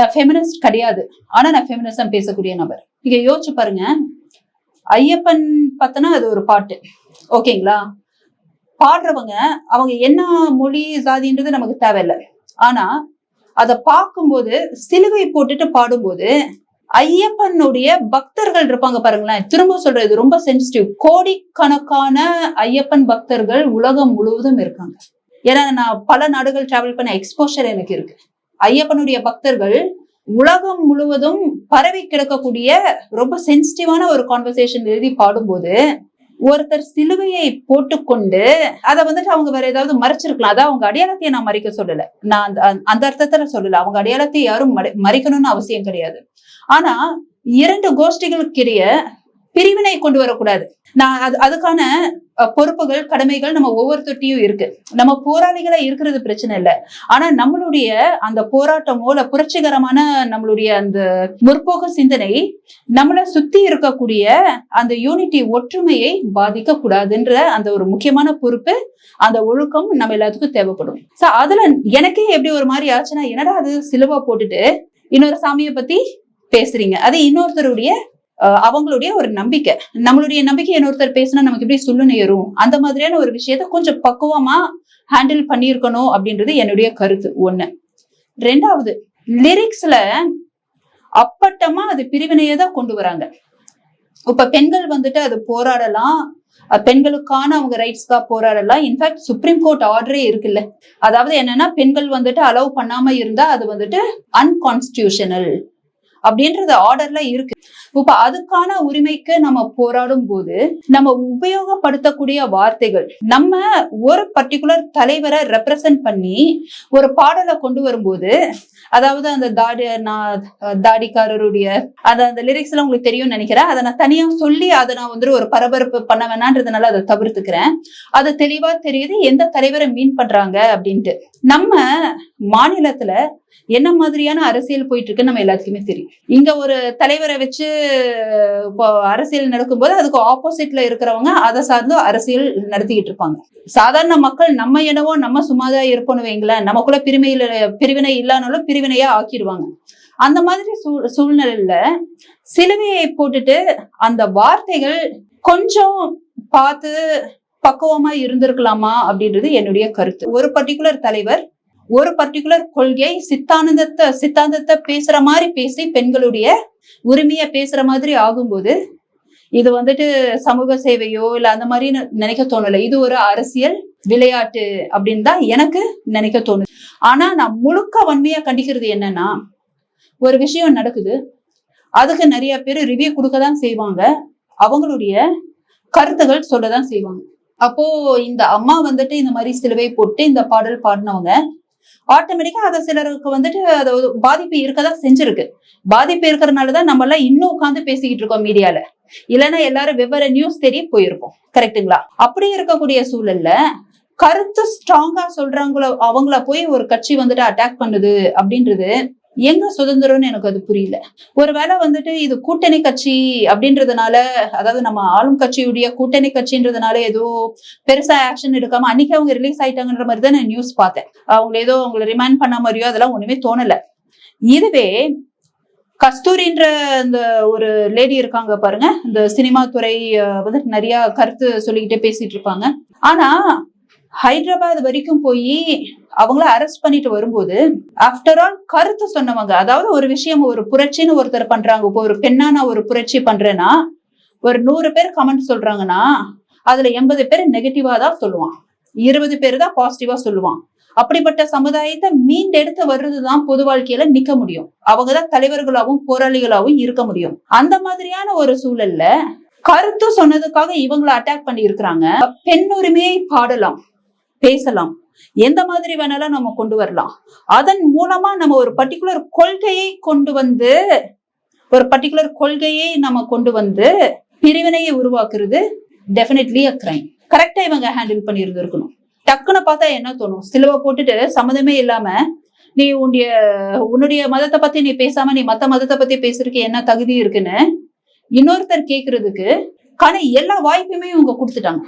நான் ஃபெமினிஸ்ட் கிடையாது. ஆனா நான் ஃபெமினிசம் பேசக்கூடிய நபர். நீங்க யோசிச்சு பாருங்க. ஐயப்பன் பார்த்தனா அது ஒரு பாட்டு. ஓகேங்களா? பாடுறவங்க அவங்க என்ன மொழி ஜாதின்றது நமக்கு தேவையில்லை. ஆனா அதை பார்க்கும்போது சிலுவை போட்டுட்டு பாடும்போது ஐயப்பனுடைய பக்தர்கள் இருப்பாங்க பாருங்களேன். திரும்ப சொல்றது ரொம்ப சென்சிட்டிவ் கோடிக்கணக்கான ஐயப்பன் பக்தர்கள் உலகம் முழுவதும் இருக்காங்க. ஏன்னா நான் பல நாடுகள் டிராவல் பண்ண எக்ஸ்போஷர் எனக்கு இருக்கு. ஐயப்பனுடைய பக்தர்கள் உலகம் முழுவதும் பரவி கிடக்கக்கூடிய ரொம்ப சென்சிட்டிவான ஒரு கான்வர்சேஷன் எழுதி பாடும்போது ஒருத்தர் சிலுவையை போட்டுக்கொண்டு அதை வந்துட்டு அவங்க வேற ஏதாவது மறைச்சிருக்கலாம். அதான் அவங்க அடையாளத்தையே நான் மறைக்க சொல்லல. நான் அந்த அந்த அர்த்தத்துல சொல்லல. அவங்க அடையாளத்தை யாரும் மறைக்கணும்னு அவசியம் கிடையாது. ஆனா இரண்டு கோஷ்டிகளுக்கிடையே பிரிவினை கொண்டு வரக்கூடாது. நான் அது அதுக்கான பொறுப்புகள் கடமைகள் நம்ம ஒவ்வொருத்தட்டையும் இருக்கு. நம்ம போராளிகளா இருக்கிறது பிரச்சனை இல்லை. ஆனா நம்மளுடைய அந்த போராட்டமோ இல்ல புரட்சிகரமான நம்மளுடைய அந்த முற்போக்கு சிந்தனை நம்மளை சுத்தி இருக்கக்கூடிய அந்த யூனிட்டி ஒற்றுமையை பாதிக்க கூடாதுன்ற அந்த ஒரு முக்கியமான பொறுப்பு அந்த ஒழுக்கம் நம்ம எல்லாத்துக்கும் தேவைப்படும். சோ அதுல எனக்கே எப்படி ஒரு மாதிரி ஆச்சுன்னா என்னடா அது சிலுவா போட்டுட்டு இன்னொரு சாமியை பத்தி பேசுறீங்க. அது இன்னொருத்தருடைய அவங்களுடைய ஒரு நம்பிக்கை. நம்மளுடைய நம்பிக்கை இன்னொருத்தர் பேசினா நமக்கு எப்படி சொல்லுன்னு ஏறும்? அந்த மாதிரியான ஒரு விஷயத்த கொஞ்சம் பக்குவமா ஹேண்டில் பண்ணியிருக்கணும் அப்படின்றது என்னுடைய கருத்து. ஒண்ணு. ரெண்டாவது லிரிக்ஸ்ல அப்பட்டமா அது பிரிவினையை தான் கொண்டு வராங்க. இப்ப பெண்கள் வந்துட்டு அது போராடலாம். பெண்களுக்கான அவங்க ரைட்ஸ்க்காக போராடலாம். இன்ஃபேக்ட் சுப்ரீம் கோர்ட் ஆர்டரே இருக்குல்ல. அதாவது என்னன்னா பெண்கள் வந்துட்டு அலோவ் பண்ணாம இருந்தா அது வந்துட்டு அன்கான்ஸ்டியூஷனல் அப்படின்றது ஆர்டர்ல இருக்கு. இப்ப அதுக்கான உரிமைக்கு நம்ம போராடும் போது நம்ம உபயோகப்படுத்தக்கூடிய வார்த்தைகள் நம்ம ஒரு பர்டிகுலர் தலைவரை ரெப்ரசன்ட் பண்ணி ஒரு பாடலை கொண்டு வரும்போது அதாவது அந்த தாடி நான் தாடிக்காரருடைய அத அந்த லிரிக்ஸ் எல்லாம் உங்களுக்கு தெரியும்னு நினைக்கிறேன். அதை நான் தனியா சொல்லி அதை நான் வந்து ஒரு பரபரப்பு பண்ண வேணான்றதுனால அதை தவிர்த்துக்கிறேன். அது தெளிவா தெரியுது எந்த தலைவரை மீன் பண்றாங்க அப்படின்ட்டு. நம்ம மாநிலத்துல என்ன மாதிரியான அரசியல் போயிட்டு இருக்குன்னு நம்ம எல்லாத்துக்குமே தெரியும். இங்க ஒரு தலைவரை வச்சு இப்போ அரசியல் நடக்கும்போது அதுக்கு ஆப்போசிட்ல இருக்கிறவங்க அதை சார்ந்து அரசியல் நடத்திக்கிட்டு இருப்பாங்க. சாதாரண மக்கள் நம்ம என்னவோ நம்ம சும்மாதான் இருப்போம்னு வைங்களேன் நமக்குள்ள பிரிமையில பிரிவினை இல்லானாலும் பிரிவினையா ஆக்கிடுவாங்க. அந்த மாதிரி சூழ் சூழ்நிலையில சிலுவையை போட்டுட்டு அந்த வார்த்தைகள் கொஞ்சம் பார்த்து பக்குவமா இருந்திருக்கலாமா அப்படின்றது என்னுடைய கருத்து. ஒரு பர்டிகுலர் தலைவர் ஒரு பர்டிகுலர் கொள்கை சித்தானந்தத்தை சித்தாந்தத்தை பேசுற மாதிரி பேசி பெண்களுடைய உரிமையை பேசுற மாதிரி ஆகும்போது இது வந்துட்டு சமூக சேவையோ இல்ல அந்த மாதிரி நினைக்க தோணல. இது ஒரு அரசியல் விளையாட்டு அப்படின்னு தான் எனக்கு நினைக்க தோணுது. ஆனா நான் முழுக்க வன்மையா கண்டிக்கிறது என்னன்னா ஒரு விஷயம் நடக்குது. அதுக்கு நிறைய பேர் ரிவ்யூ கொடுக்க தான் செய்வாங்க. அவங்களுடைய கருத்துகள் சொல்லதான் செய்வாங்க. அப்போ இந்த அம்மா வந்துட்டு இந்த மாதிரி சிலுவை போட்டு இந்த பாடல் பாடினவங்க ஆட்டோமேட்டிக்கா அதை சிலருக்கு வந்துட்டு அது ஒரு பாதிப்பு இருக்கதான் செஞ்சிருக்கு. பாதிப்பு இருக்கிறதுனாலதான் நம்ம எல்லாம் இன்னும் உட்காந்து பேசிக்கிட்டு இருக்கோம் மீடியால இல்லைன்னா எல்லாரும் வெவ்வேறு நியூஸ் தெரிய போயிருக்கோம் கரெக்ட்டுங்களா அப்படி இருக்கக்கூடிய சூழல்ல கருத்து ஸ்ட்ராங்கா சொல்றவங்கள அவங்கள போய் ஒரு கட்சி வந்துட்டு அட்டாக் பண்ணுது அப்படின்றது எங்க சுதந்திரம்னு எனக்கு அது புரியல. ஒருவேளை வந்துட்டு இது கூட்டணி கட்சி அப்படின்றதுனால அதாவது நம்ம ஆளும் கட்சியுடைய கூட்டணி கட்சின்றதுனால ஏதோ பெருசா ஆக்ஷன் எடுக்காம அன்னைக்கு அவங்க ரிலீஸ் ஆயிட்டாங்கன்ற மாதிரி தான் நான் நியூஸ் பார்த்தேன். அவங்க ஏதோ அவங்களை ரிமைண்ட் பண்ண மாதிரியோ அதெல்லாம் ஒண்ணுமே தோணல. இதுவே கஸ்தூரின்ற அந்த ஒரு லேடி இருக்காங்க பாருங்க. இந்த சினிமா துறை வந்துட்டு வந்து நிறைய கருத்து சொல்லிக்கிட்டே பேசிட்டு இருப்பாங்க. ஆனா ஹைதராபாத் வரைக்கும் போய் அவங்கள அரெஸ்ட் பண்ணிட்டு வரும்போது ஆஃப்டர் ஆல் கருத்து சொன்னவங்க அதாவது ஒரு விஷயம் ஒரு புரட்சின்னு ஒருத்தர் பண்றாங்க இப்போ ஒரு பெண்ணா நான் ஒரு புரட்சி பண்றேன்னா ஒரு நூறு பேர் கமெண்ட் சொல்றாங்கன்னா அதுல எண்பது பேர் நெகட்டிவா தான் சொல்லுவான். இருபது பேர் தான் பாசிட்டிவா சொல்லுவான். அப்படிப்பட்ட சமுதாயத்தை மீண்டெடுத்து வர்றதுதான் பொது வாழ்க்கையில நிக்க முடியும். அவங்கதான் தலைவர்களாகவும் போராளிகளாகவும் இருக்க முடியும். அந்த மாதிரியான ஒரு சூழல்ல கருத்து சொன்னதுக்காக இவங்களை அட்டாக் பண்ணி இருக்கிறாங்க பெண் உரிமையை பாடலாம். பேசலாம். எந்த மாதிரி வேணாலும் நம்ம கொண்டு வரலாம். அதன் மூலமா நம்ம ஒரு பர்டிகுலர் கொள்கையை கொண்டு வந்து ஒரு பர்டிகுலர் கொள்கையை நம்ம கொண்டு வந்து பிரிவினையை உருவாக்குறது டெஃபினெட்லி அ கிரைம் கரெக்டா இவங்க ஹேண்டில் பண்ணி இருந்திருக்கணும் டக்குன்னு பார்த்தா என்ன தோணும்? சிலுவை போட்டுட்டு சம்மந்தமே இல்லாம நீ உன்னுடைய உன்னுடைய மதத்தை பத்தி நீ பேசாம நீ மத்த மதத்தை பத்தி பேசுறதுக்கு என்ன தகுதி இருக்குன்னு இன்னொருத்தர் கேக்குறதுக்கு கான எல்லா வாய்ப்புமே இவங்க கொடுத்துட்டாங்க.